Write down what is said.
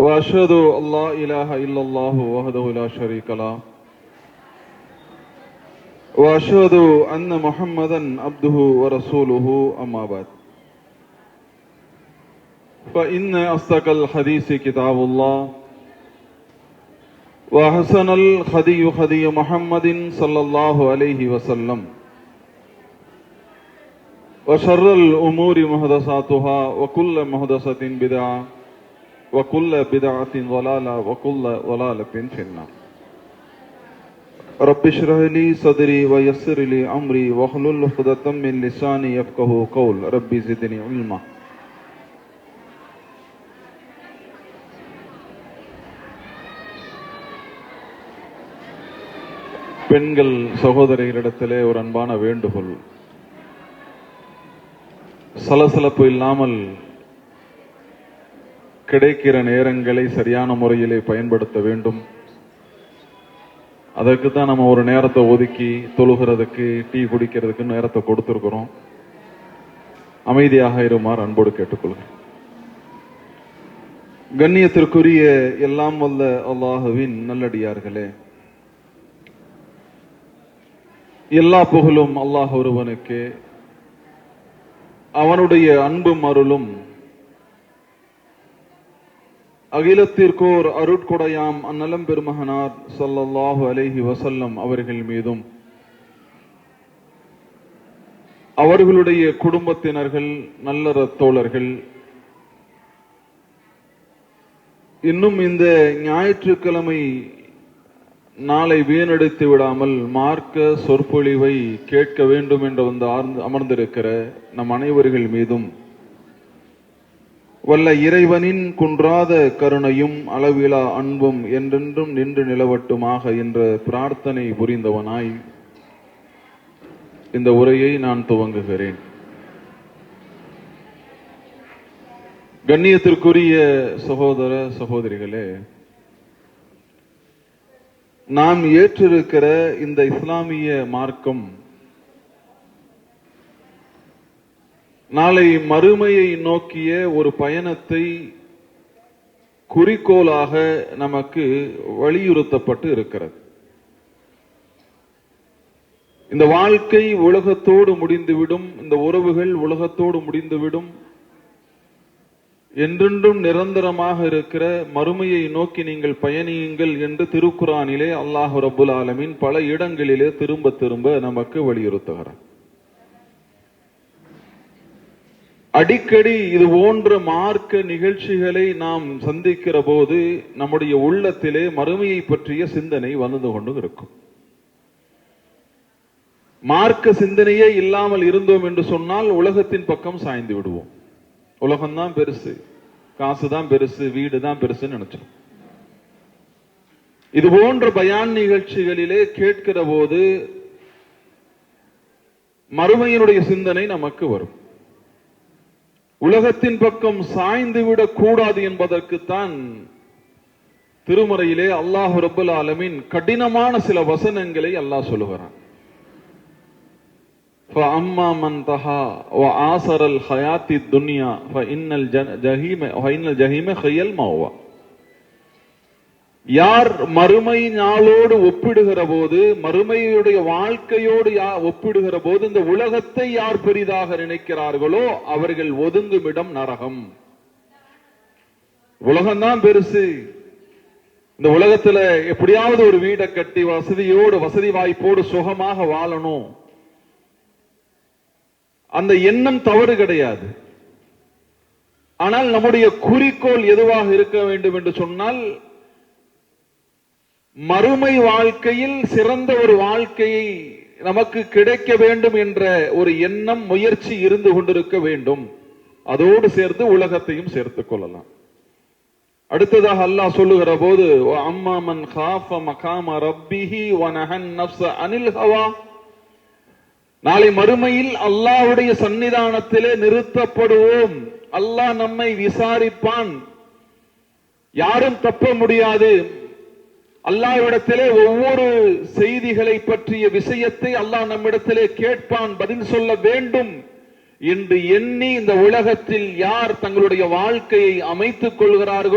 وأشهد أن لا إله إلا الله وحده لا شريك له. وأشهد أن محمدا عبده ورسوله أما بعد. فإن أصدق الحديث كتاب الله وأحسن الخدي خدي محمد صلى الله عليه وسلم. وشر الأمور محدثاتها وكل محدثة بدعة. وكل بدعة ضلالة وكل ضلالة في النار رب اشرح لي صدري ويسر لي أمري واحلل عقدة من لساني يفقه قول ربي زدني علما பெண்கள் சகோதரிகளிடத்திலே ஒரு அன்பான வேண்டுகோள் சலசலப்பு இல்லாமல் கிடைக்கிற நேரங்களை சரியான முறையிலே பயன்படுத்த வேண்டும். அதற்கு தான் நம்ம ஒரு நேரத்தை ஒதுக்கி தொழுகிறதுக்கு டீ குடிக்கிறதுக்கு நேரத்தை கொடுத்துருக்கிறோம். அமைதியாக இருமாறு அன்போடு கேட்டுக்கொள்கிறேன். கண்ணியத்திற்குரிய எல்லாம் வல்ல அல்லாஹுவின் நல்லடியார்களே எல்லா புகழும் அல்லாஹ் ஒருவனுக்கு. அவனுடைய அன்பும் அருளும் அகிலத்திற்கோர் அருட்கொடையாம் அந்நலம் பெருமகனார் சல்லல்லாஹு அலைஹி வசல்லம் அவர்கள் மீதும். அவர்களுடைய குடும்பத்தினர்கள் நல்லற தோழர்கள். இன்னும் இந்த ஞாயிற்றுக்கிழமை நாளை வீணடித்து விடாமல் மார்க்க சொற்பொழிவை கேட்க வேண்டும் என்று வந்து அமர்ந்திருக்கிற நம் அனைவர்கள் மீதும் வல்ல இறைவனின் குன்றாத கருணையும் அளவிலா அன்பும் என்றென்றும் நின்று நிலவட்டுமாக என்ற பிரார்த்தனை புரிந்தவனாய் இந்த உரையை நான் துவங்குகிறேன். கண்ணியத்திற்குரிய சகோதர சகோதரிகளே நாம் ஏற்றிருக்கிற இந்த இஸ்லாமிய மார்க்கம் நாளை மறுமையை நோக்கிய ஒரு பயணத்தை குறிக்கோளாக நமக்கு வலியுறுத்தப்பட்டு இருக்கிறது. இந்த வாழ்க்கை உலகத்தோடு முடிந்துவிடும் இந்த உறவுகள் உலகத்தோடு முடிந்துவிடும் என்றென்றும் நிரந்தரமாக இருக்கிற மறுமையை நோக்கி நீங்கள் பயணியுங்கள் என்று திருக்குறானிலே அல்லாஹு ரபுல் ஆலமின் பல இடங்களிலே திரும்ப திரும்ப நமக்கு வலியுறுத்துகிறார் அடிக்கடி இது போன்ற மார்க்க நிகழ்ச்சிகளை நாம் சந்திக்கிற போது நம்முடைய உள்ளத்திலே மறுமையை பற்றிய சிந்தனை வந்து கொண்டு இருக்கும் மார்க்க சிந்தனையே இல்லாமல் இருந்தோம் என்று சொன்னால் உலகத்தின் பக்கம் சாய்ந்து விடுவோம். உலகம்தான் பெருசு. காசு தான் பெருசு வீடு தான் பெருசுன்னு நினைச்சோம் இது போன்ற பயான் நிகழ்ச்சிகளிலே கேட்கிற போது மறுமையினுடைய சிந்தனை நமக்கு வரும். உலகத்தின் பக்கம் சாய்ந்து விடக் கூடாது என்பதற்குத்தான் திருமறையிலே அல்லாஹ் ரபுல் ஆலமீன் கடினமான சில வசனங்களை அல்லாஹ் சொல்லுகிறான் فأما من طغى وآثر الحياة الدنيا فإن الجحيم فإن الجحيم هي المأوى யார் மறுமை நாளோடு ஒப்பிடுகிற போது மறுமையுடைய வாழ்க்கையோடு ஒப்பிடுகிற போது இந்த உலகத்தை யார் பெரிதாக நினைக்கிறார்களோ அவர்கள் ஒதுங்கும் இடம் நரகம். உலகம்தான் பெருசு. இந்த உலகத்துல எப்படியாவது ஒரு வீடை கட்டி வசதியோடு வசதி வாய்ப்போடு சுகமாக வாழணும். அந்த எண்ணம் தவறு கிடையாது. ஆனால் நம்முடைய குறிக்கோள் எதுவாக இருக்க வேண்டும் என்று சொன்னால் மறுமை வாழ்க்கையில் சிறந்த ஒரு வாழ்க்கையை நமக்கு கிடைக்க வேண்டும் என்ற ஒரு எண்ணம் முயற்சி இருந்து கொண்டிருக்க வேண்டும். அதோடு சேர்த்து உலகத்தையும் சேர்த்துக் கொள்ளலாம். அடுத்ததாக அல்லாஹ் சொல்லுகிற போது அம்மா மன் மகாம ரப்பிஹி வனஹன் நஃப்ஸ அனில் ஹவா. நாளை மறுமையில் அல்லாஹ்வுடைய சன்னிதானத்திலே நிறுத்தப்படுவோம். அல்லாஹ் நம்மை விசாரிப்பான். யாரும் தப்ப முடியாது. அல்லாவிடத்திலே ஒவ்வொரு செய்திகளை பற்றிய விஷயத்தை அல்லாஹ் நம்மிடத்திலே கேட்பான் பதில் சொல்ல வேண்டும் என்று எண்ணி இந்த உலகத்தில் யார் தங்களுடைய வாழ்க்கையை அமைத்துக் கொள்கிறார்களோ